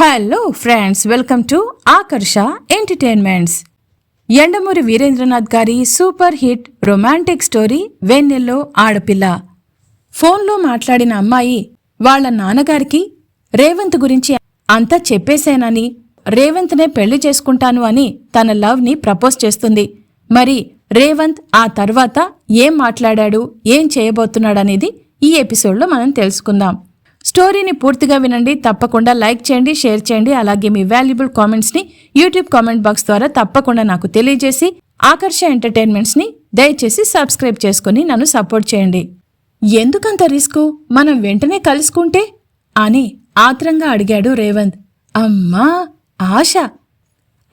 Hello friends welcome to Akarsha entertainments Yandamuri Veerendranath గారి super hit romantic story వెన్నెల్లో ఆడపిల్ల. ఫోన్లో మాట్లాడిన అమ్మాయి వాళ్ళ నాన్నగారికి రేవంత్ గురించి అంతా చెప్పేశానని రేవంత్నే పెళ్ళి చేసుకుంటాను అని తన లవ్ని ప్రపోజ్ చేస్తుంది. మరి రేవంత్ ఆ తర్వాత ఏం మాట్లాడాడు ఏం చేయబోతున్నాడనేది ఈ ఎపిసోడ్లో మనం తెలుసుకుందాం. స్టోరీని పూర్తిగా వినండి తప్పకుండా లైక్ చేయండి షేర్ చేయండి అలాగే మీ వాల్యుబుల్ కామెంట్స్ని యూట్యూబ్ కామెంట్ బాక్స్ ద్వారా తప్పకుండా నాకు తెలియజేసి ఆకర్ష ఎంటర్టైన్మెంట్స్ని దయచేసి సబ్స్క్రైబ్ చేసుకుని నన్ను సపోర్ట్ చేయండి. ఎందుకంత రిస్క్? మనం వెంటనే కలుసుకుంటే? అని ఆత్రంగా అడిగాడు రేవంత్. అమ్మా ఆశ!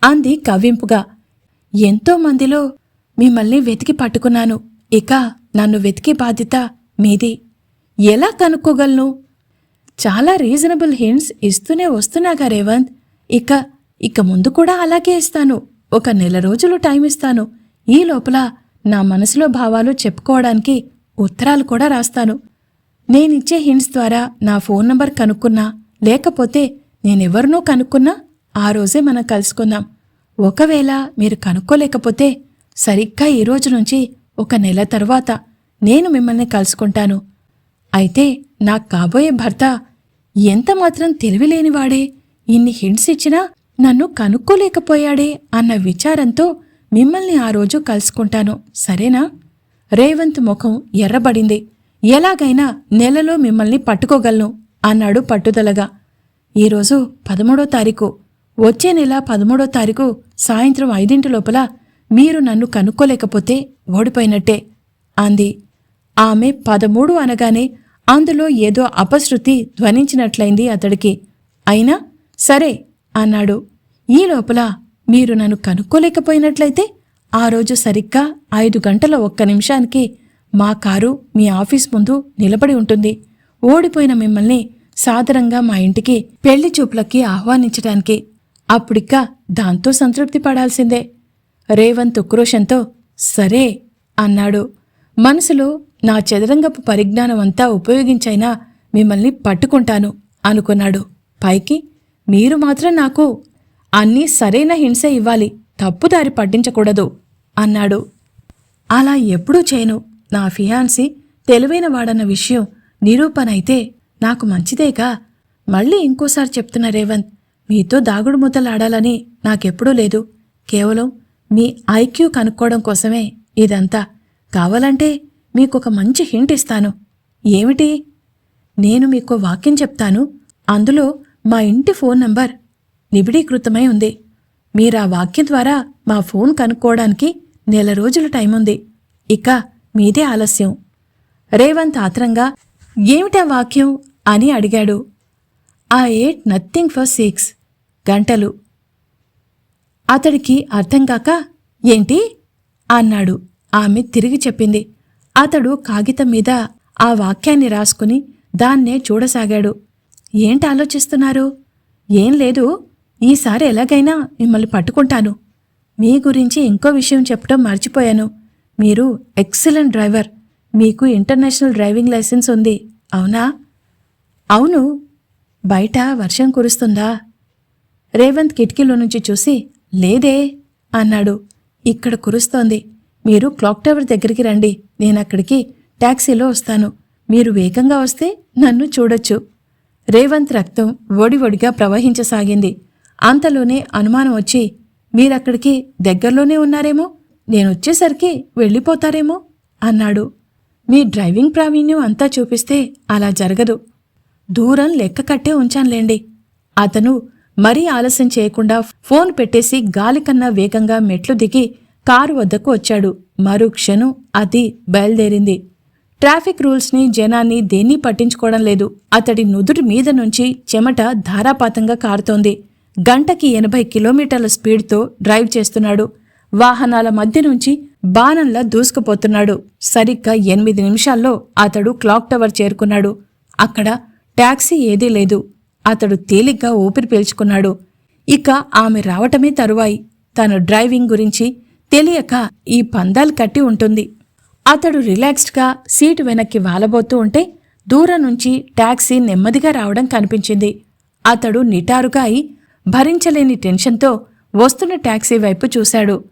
అంది కవ్వింపుగా. ఎంతో మందిలో మిమ్మల్ని వెతికి పట్టుకున్నాను. ఇక నన్ను వెతికి బాధ్యత మీది. ఎలా కనుక్కోగలను? చాలా రీజనబుల్ హింట్స్ ఇస్తూనే వస్తున్నాగా రేవంత్. ఇక ఇక ముందు కూడా అలాగే ఇస్తాను. ఒక నెల రోజులు టైం ఇస్తాను. ఈ లోపల నా మనసులో భావాలు చెప్పుకోవడానికి ఉత్తరాలు కూడా రాస్తాను. నేనిచ్చే హింట్స్ ద్వారా నా ఫోన్ నంబర్ కనుక్కున్నా లేకపోతే నేనెవరినో కనుక్కున్నా ఆ రోజే మనం కలుసుకుందాం. ఒకవేళ మీరు కనుక్కోలేకపోతే సరిగ్గా ఈ రోజు నుంచి ఒక నెల తర్వాత నేను మిమ్మల్ని కలుసుకుంటాను. అయితే నాకు కాబోయే భర్త ఎంత మాత్రం తెలివిలేనివాడే ఇన్ని హింట్స్ ఇచ్చినా నన్ను కనుక్కోలేకపోయాడే అన్న విచారంతో మిమ్మల్ని ఆ రోజు కలుసుకుంటాను సరేనా? రేవంత్ ముఖం ఎర్రబడింది. ఎలాగైనా నెలలో మిమ్మల్ని పట్టుకోగలను అన్నాడు పట్టుదలగా. ఈరోజు పదమూడో తారీఖు. వచ్చే నెల పదమూడో తారీఖు సాయంత్రం ఐదింటి లోపల మీరు నన్ను కనుక్కోలేకపోతే ఓడిపోయినట్టే అంది. ఆమె పదమూడు అనగానే అందులో ఏదో అపశృతి ధ్వనించినట్లయింది అతడికి. అయినా సరే అన్నాడు. ఈ లోపల మీరు నన్ను కనుక్కోలేకపోయినట్లయితే ఆ రోజు సరిగ్గా ఐదు గంటల ఒక్క నిమిషానికి మా కారు మీ ఆఫీస్ ముందు నిలబడి ఉంటుంది. ఓడిపోయిన మిమ్మల్ని సాదరంగా మా ఇంటికి పెళ్ళి చూపులకి ఆహ్వానించటానికి. అప్పుడిక్క దాంతో సంతృప్తి పడాల్సిందే. రేవంత్ ఉక్రోషంతో సరే అన్నాడు. మనసులో నా చదరంగపు పరిజ్ఞానం అంతా ఉపయోగించైనా మిమ్మల్ని పట్టుకుంటాను అనుకున్నాడు. పైకి మీరు మాత్రం నాకు అన్నీ సరైన హింసే ఇవ్వాలి తప్పుదారి పట్టించకూడదు అన్నాడు. అలా ఎప్పుడూ చేయను. నా ఫియాన్సీ తెలివైన వాడన్న విషయం నిరూపణ అయితే నాకు మంచిదేగా. మళ్ళీ ఇంకోసారి చెప్తున్న రేవంత్ మీతో దాగుడు ముద్దలాడాలని నాకెప్పుడూ లేదు. కేవలం మీ ఐక్యూ కనుక్కోవడం కోసమే ఇదంతా. కావాలంటే మీకొక మంచి హింట్ ఇస్తాను. ఏమిటి? నేను మీకు వాక్యం చెప్తాను. అందులో మా ఇంటి ఫోన్ నంబర్ నిబిడీకృతమై ఉంది. మీరు ఆ వాక్యం ద్వారా మా ఫోన్ కనుక్కోవడానికి నెల రోజుల టైం ఉంది. ఇక మీదే ఆలస్యం. రేవంత్ ఆత్రంగా ఏమిటా వాక్యం? అని అడిగాడు. ఆ ఏట్ నథింగ్ ఫర్ సిక్స్ గంటలు. అతడికి అర్థం కాక ఏంటి? అన్నాడు. ఆమె తిరిగి చెప్పింది. అతడు కాగితం మీద ఆ వాక్యాన్ని రాసుకుని దాన్నే చూడసాగాడు. ఏంటి ఆలోచిస్తున్నారు? ఏం లేదు. ఈసారి ఎలాగైనా మిమ్మల్ని పట్టుకుంటాను. మీ గురించి ఇంకో విషయం చెప్పడం మర్చిపోయాను. మీరు ఎక్సలెంట్ డ్రైవర్. మీకు ఇంటర్నేషనల్ డ్రైవింగ్ లైసెన్స్ ఉంది. అవునా? అవును. బయట వర్షం కురుస్తుందా? రేవంత్ కిటికీలో నుంచి చూసి లేదే అన్నాడు. ఇక్కడ కురుస్తోంది. మీరు క్లాక్ టవర్ దగ్గరికి రండి. నేను అక్కడికి ట్యాక్సీలో వస్తాను. మీరు వేగంగా వస్తే నన్ను చూడొచ్చు. రేవంత్ రక్తం ఒడి ఒడిగా ప్రవహించసాగింది. అంతలోనే అనుమానం వచ్చి మీరక్కడికి దగ్గరలోనే ఉన్నారేమో? నేనొచ్చేసరికి వెళ్ళిపోతారేమో? అన్నాడు. మీ డ్రైవింగ్ ప్రావీణ్యం అంతా చూపిస్తే అలా జరగదు. దూరం లెక్క కట్టే ఉంచానులేండి. అతను మరీ ఆలస్యం చేయకుండా ఫోన్ పెట్టేసి గాలికన్నా వేగంగా మెట్లు దిగి కారు వద్దకు వచ్చాడు. మరు క్షణం అది బయలుదేరింది. ట్రాఫిక్ రూల్స్ని జనాన్ని దేన్నీ పట్టించుకోవడం లేదు. అతడి నుదుటి మీద నుంచి చెమట ధారాపాతంగా కారుతోంది. గంటకి ఎనభై కిలోమీటర్ల స్పీడ్తో డ్రైవ్ చేస్తున్నాడు. వాహనాల మధ్య నుంచి బాణంలా దూసుకుపోతున్నాడు. సరిగ్గా ఎనిమిది నిమిషాల్లో అతడు క్లాక్ టవర్ చేరుకున్నాడు. అక్కడ ట్యాక్సీ ఏదీ లేదు. అతడు తేలిగ్గా ఊపిరి పీల్చుకున్నాడు. ఇక ఆమె రావటమే తరువాయి. తన డ్రైవింగ్ గురించి తెలియక ఈ పందాలు కట్టి ఉంటుంది. అతడు రిలాక్స్డ్గా సీటు వెనక్కి వాలబోతూ ఉంటే దూరం నుంచి టాక్సీ నెమ్మదిగా రావడం కనిపించింది. అతడు నిటారుగా అయి భరించలేని టెన్షన్తో వస్తున్న టాక్సీ వైపు చూశాడు.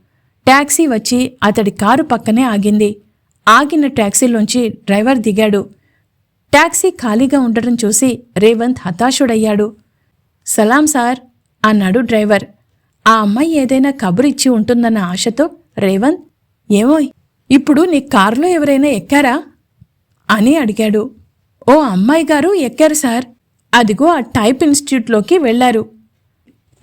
టాక్సీ వచ్చి అతడి కారు పక్కనే ఆగింది. ఆగిన టాక్సీలోంచి డ్రైవర్ దిగాడు. టాక్సీ ఖాళీగా ఉండటం చూసి రేవంత్ హతాశుడయ్యాడు. సలాం సార్ అన్నాడు డ్రైవర్. ఆ అమ్మాయి ఏదైనా కబురిచ్చి ఉంటుందన్న ఆశతో రేవంత్ ఏమోయ్ ఇప్పుడు నీ కారులో ఎవరైనా ఎక్కారా? అని అడిగాడు. ఓ అమ్మాయి గారు ఎక్కారు సార్. అదిగో ఆ టైప్ ఇన్స్టిట్యూట్లోకి వెళ్ళారు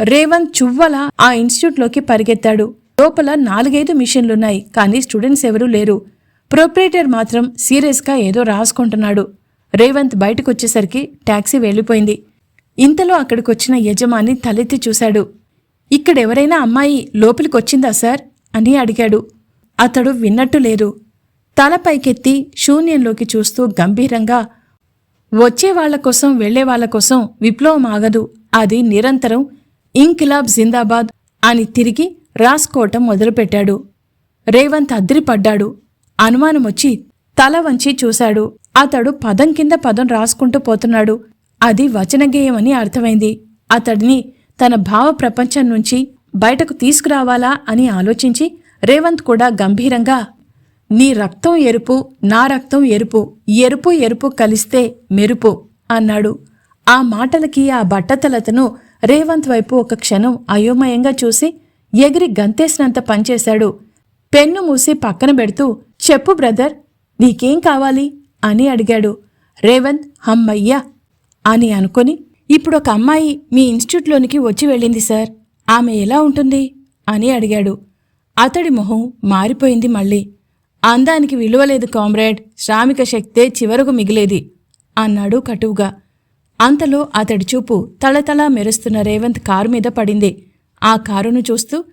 రేవంత్ చువ్వల ఆ ఇన్స్టిట్యూట్లోకి పరిగెత్తాడు. లోపల నాలుగైదు మిషన్లున్నాయి కానీ స్టూడెంట్స్ ఎవరూ లేరు. ప్రొపరేటర్ మాత్రం సీరియస్గా ఏదో రాసుకుంటున్నాడు. రేవంత్ బయటకొచ్చేసరికి టాక్సీ వెళ్ళిపోయింది. ఇంతలో అక్కడికొచ్చిన యజమాని తలెత్తి చూశాడు. ఇక్కడెవరైనా అమ్మాయి లోపలికొచ్చిందా సార్? అని అడిగాడు. అతడు విన్నట్టు లేదు. తల పైకెత్తి శూన్యంలోకి చూస్తూ గంభీరంగా వచ్చే వాళ్ళ కోసం వెళ్ళే వాళ్ళ కోసం విప్లవం ఆగదు అది నిరంతరం ఇంకిలాబ్ జిందాబాద్ అని తిరిగి రాసుకోవటం మొదలుపెట్టాడు. రేవంత్ అద్రిపడ్డాడు. అనుమానమొచ్చి తల వంచి చూశాడు. అతడు పదం కింద పదం రాసుకుంటూ పోతున్నాడు. అది వచనగేయమని అర్థమైంది. అతడిని తన భావ ప్రపంచం నుంచి బయటకు తీసుకురావాలా అని ఆలోచించి రేవంత్ కూడా గంభీరంగా నీ రక్తం ఎరుపు నా రక్తం ఎరుపు ఎరుపు ఎరుపు కలిస్తే మెరుపు అన్నాడు. ఆ మాటలకి ఆ బట్టతలతను రేవంత్ వైపు ఒక క్షణం అయోమయంగా చూసి ఎగిరి గంతేసినంత పనిచేశాడు. పెన్ను మూసి పక్కన పెడుతూ చెప్పు బ్రదర్ నీకేం కావాలి? అని అడిగాడు. రేవంత్ హమ్మయ్యా అని అనుకొని ఇప్పుడు ఒక అమ్మాయి మీ ఇన్స్టిట్యూట్లోనికి వచ్చి వెళ్ళింది సార్. ఆమె ఎలా ఉంటుంది? అని అడిగాడు. అతడి మొహం మారిపోయింది మళ్ళీ. అందానికి విలువలేదు కామ్రేడ్. శ్రామిక శక్తే చివరకు మిగిలేది అన్నాడు కటువుగా. అంతలో అతడి చూపు తళతళా మెరుస్తున్న రేవంత్ కారు మీద పడింది. ఆ కారును చూస్తూ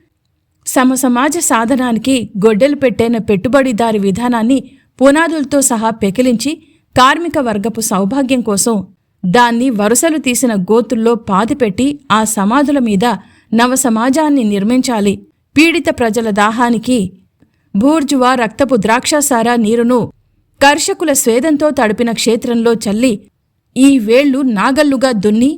సమ సమాజ సాధనానికి గొడ్డలు పెట్టైన పెట్టుబడిదారి విధానాన్ని పునాదులతో సహా పెకిలించి కార్మిక వర్గపు సౌభాగ్యం కోసం దాన్ని వరుసలు తీసిన గోతుల్లో పాతిపెట్టి ఆ సమాధుల మీద నవ సమాజాన్ని నిర్మించాలి. పీడిత ప్రజల దాహానికి భూర్జువా రక్తపు ద్రాక్షాసారా నీరును కర్షకుల స్వేదంతో తడిపిన క్షేత్రంలో చల్లి ఈ వేళ్ళు నాగల్లుగా దున్ని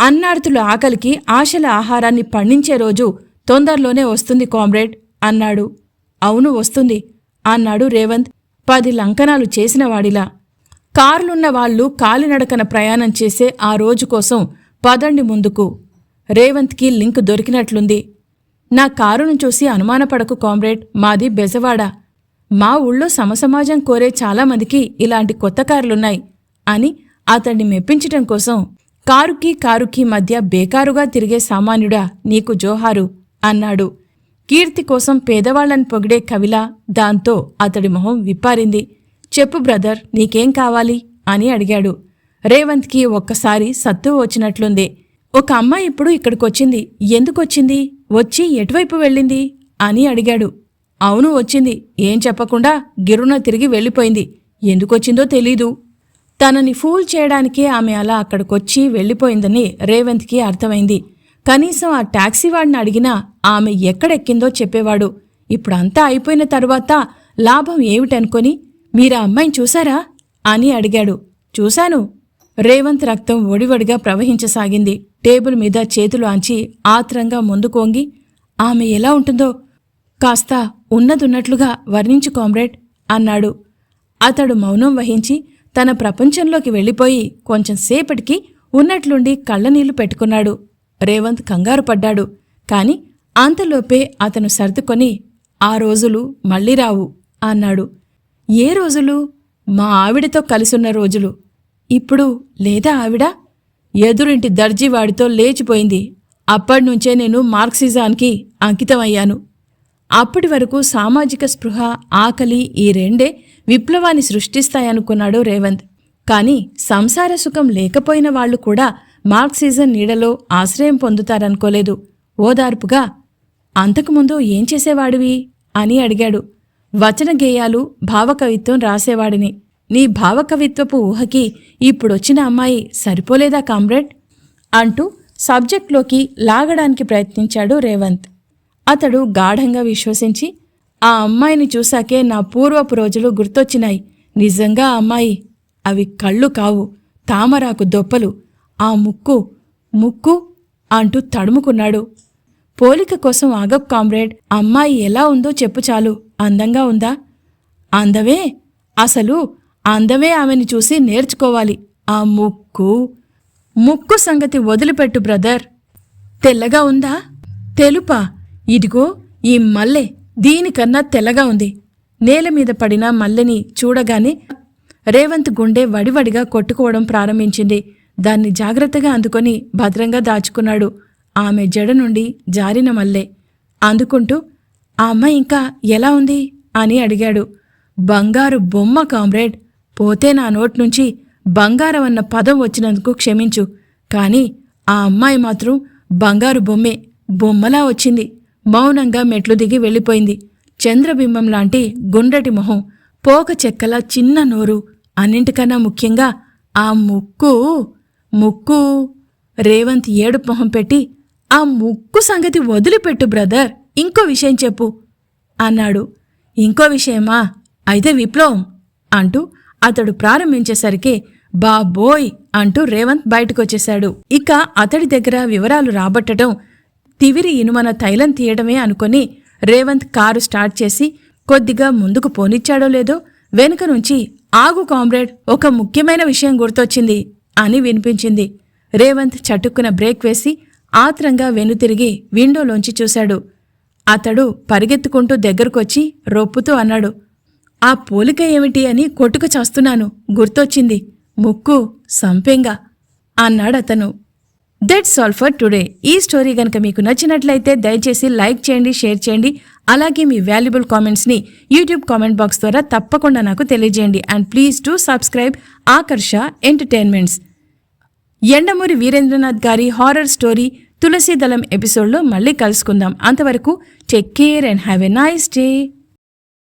అన్నార్తుల ఆకలికి ఆశల ఆహారాన్ని పండించే రోజు తొందరలోనే వస్తుంది కామ్రేడ్ అన్నాడు. అవును వస్తుంది అన్నాడు రేవంత్. పది లంకనాలు చేసినవాడిలా కారులున్న వాళ్ళు కాలినడకన ప్రయాణం చేసే ఆ రోజు కోసం పదండి ముందుకు. రేవంత్కి లింక్ దొరికినట్లుంది. నా కారును చూసి అనుమానపడకు కామ్రేడ్ మాది బెజవాడ. మా ఊళ్ళో సమసమాజం కోరే చాలామందికి ఇలాంటి కొత్త కార్లున్నాయి అని అతన్ని మెప్పించటం కోసం కారుకి కారుకి మధ్య బేకారుగా తిరిగే సామాన్యుడా నీకు జోహారు అన్నాడు. కీర్తి కోసం పేదవాళ్ళను పొగిడే కవిలా దాంతో అతడి మొహం విప్పారింది. చెప్పు బ్రదర్ నీకేం కావాలి? అని అడిగాడు. రేవంత్కి ఒక్కసారి సత్తు వచ్చినట్లుంది. ఒక అమ్మాయి ఇప్పుడు ఇక్కడికొచ్చింది. ఎందుకొచ్చింది? వచ్చి ఎటువైపు వెళ్ళింది? అని అడిగాడు. అవును వచ్చింది. ఏం చెప్పకుండా గిరున తిరిగి వెళ్ళిపోయింది. ఎందుకొచ్చిందో తెలీదు. తనని ఫూల్ చేయడానికే ఆమె అలా అక్కడికొచ్చి వెళ్ళిపోయిందని రేవంత్కి అర్థమైంది. కనీసం ఆ టాక్సీ వాడిని అడిగినా ఆమె ఎక్కడెక్కిందో చెప్పేవాడు. ఇప్పుడంతా అయిపోయిన తరువాత లాభం ఏమిటనుకొని మీరా అమ్మాయిని చూశారా? అని అడిగాడు. చూశాను. రేవంత్ రక్తం ఒడివడిగా ప్రవహించసాగింది. టేబుల్ మీద చేతులు ఆంచి ఆత్రంగా ముందుకోంగి ఆమె ఎలా ఉంటుందో? కాస్త ఉన్నదున్నట్లుగా వర్ణించు కామ్రేడ్ అన్నాడు. అతడు మౌనం వహించి తన ప్రపంచంలోకి వెళ్ళిపోయి కొంచెం సేపటికి ఉన్నట్లుండి కళ్ళనీళ్ళు పెట్టుకున్నాడు. రేవంత్ కంగారు పడ్డాడు. కాని అంతలోపే అతను సర్దుకొని ఆ రోజులు మళ్ళీ రావు అన్నాడు. ఏ రోజులు? మా ఆవిడతో కలిసున్న రోజులు. ఇప్పుడు లేదా ఆవిడ? ఎదురింటి దర్జీవాడితో లేచిపోయింది. అప్పటినుంచే నేను మార్క్సిజానికి అంకితమయ్యాను. అప్పటి వరకు సామాజిక స్పృహ ఆకలి ఈ రెండే విప్లవాన్ని సృష్టిస్తాయనుకున్నాడు రేవంత్. కానీ సంసార సుఖం లేకపోయిన వాళ్ళు కూడా మార్క్సిజం నీడలో ఆశ్రయం పొందుతారనుకోలేదు. ఓదార్పుగా అంతకుముందు ఏం చేసేవాడివి? అని అడిగాడు. వచన గేయాలు భావకవిత్వం రాసేవాడిని. నీ భావకవిత్వపు ఊహకి ఇప్పుడొచ్చిన అమ్మాయి సరిపోలేదా కామ్రేడ్? అంటూ సబ్జెక్ట్లోకి లాగడానికి ప్రయత్నించాడు రేవంత్. అతడు గాఢంగా విశ్వసించి ఆ అమ్మాయిని చూశాకే నా పూర్వపు రోజులు గుర్తొచ్చినాయి. నిజంగా అమ్మాయి అవి కళ్ళు కావు తామరాకు దొప్పలు ఆ ముక్కు ముక్కు అంటూ తడుముకున్నాడు. పోలిక కోసం ఆగప్ కామ్రేడ్ అమ్మాయి ఎలా ఉందో చెప్పు చాలు. అందంగా ఉందా? అందమే అసలు అందమే ఆమెని చూసి నేర్చుకోవాలి. ఆ ముక్కు ముక్కు సంగతి వదిలిపెట్టు బ్రదర్. తెల్లగా ఉందా? తెలుపా ఇదిగో ఈ మల్లె దీనికన్నా తెల్లగా ఉంది. నేల మీద పడిన మల్లెని చూడగానే రేవంత్ గుండె వడివడిగా కొట్టుకోవడం ప్రారంభించింది. దాన్ని జాగ్రత్తగా అందుకొని భద్రంగా దాచుకున్నాడు. ఆమె జడ నుండి జారిన మల్లె. అందుకుంటూ ఆ అమ్మాయి ఇంకా ఎలా ఉంది? అని అడిగాడు. బంగారు బొమ్మ కామ్రేడ్ పోతే నా నోట్ నుంచి బంగారం అన్న పదం వచ్చినందుకు క్షమించు. కానీ ఆ అమ్మాయి మాత్రం బంగారు బొమ్మే బొమ్మలా వచ్చింది. మౌనంగా మెట్లు దిగి వెళ్ళిపోయింది. చంద్రబింబం లాంటి గుండ్రటి మొహం పోక చెక్కల చిన్న నోరు అన్నింటికన్నా ముఖ్యంగా ఆ ముక్కు ముక్కు. రేవంత్ ఏడు మొహం పెట్టి ఆ ముక్కు సంగతి వదిలిపెట్టు బ్రదర్. ఇంకో విషయం చెప్పు. అన్నాడు. ఇంకో విషయమా? అయితే విప్లవం అంటూ అతడు ప్రారంభించేసరికి బాబోయ్ అంటూ రేవంత్ బయటకొచ్చేశాడు. ఇక అతడి దగ్గర వివరాలు రాబట్టడం తివిరి ఇనుమన తైలం తీయడమే అనుకొని రేవంత్ కారు స్టార్ట్ చేసి కొద్దిగా ముందుకు పోనిచ్చాడో లేదో వెనుక నుంచి ఆగు కామ్రేడ్ ఒక ముఖ్యమైన విషయం గుర్తొచ్చింది అని వినిపించింది. రేవంత్ చటుక్కున బ్రేక్ వేసి ఆత్రంగా వెనుతిరిగి విండోలోంచి చూశాడు. అతడు పరిగెత్తుకుంటూ దగ్గరకొచ్చి రొప్పుతూ అన్నాడు ఆ పోలిక ఏమిటి అని కొట్టుకు చస్తున్నాను. గుర్తొచ్చింది. ముక్కు సంపెంగా అన్నాడతను దట్స్ ఆల్ ఫర్ టుడే ఈ స్టోరీ గనక మీకు నచ్చినట్లయితే దయచేసి లైక్ చేయండి షేర్ చేయండి. అలాగే మీ వాల్యుబుల్ కామెంట్స్ని యూట్యూబ్ కామెంట్ బాక్స్ ద్వారా తప్పకుండా నాకు తెలియజేయండి. And please to subscribe Akarsha entertainments Yandamuri Veerendranath గారి హారర్ స్టోరీ తులసీదళం ఎపిసోడ్లో మళ్ళీ కలుసుకుందాం. అంతవరకు take care and have a nice day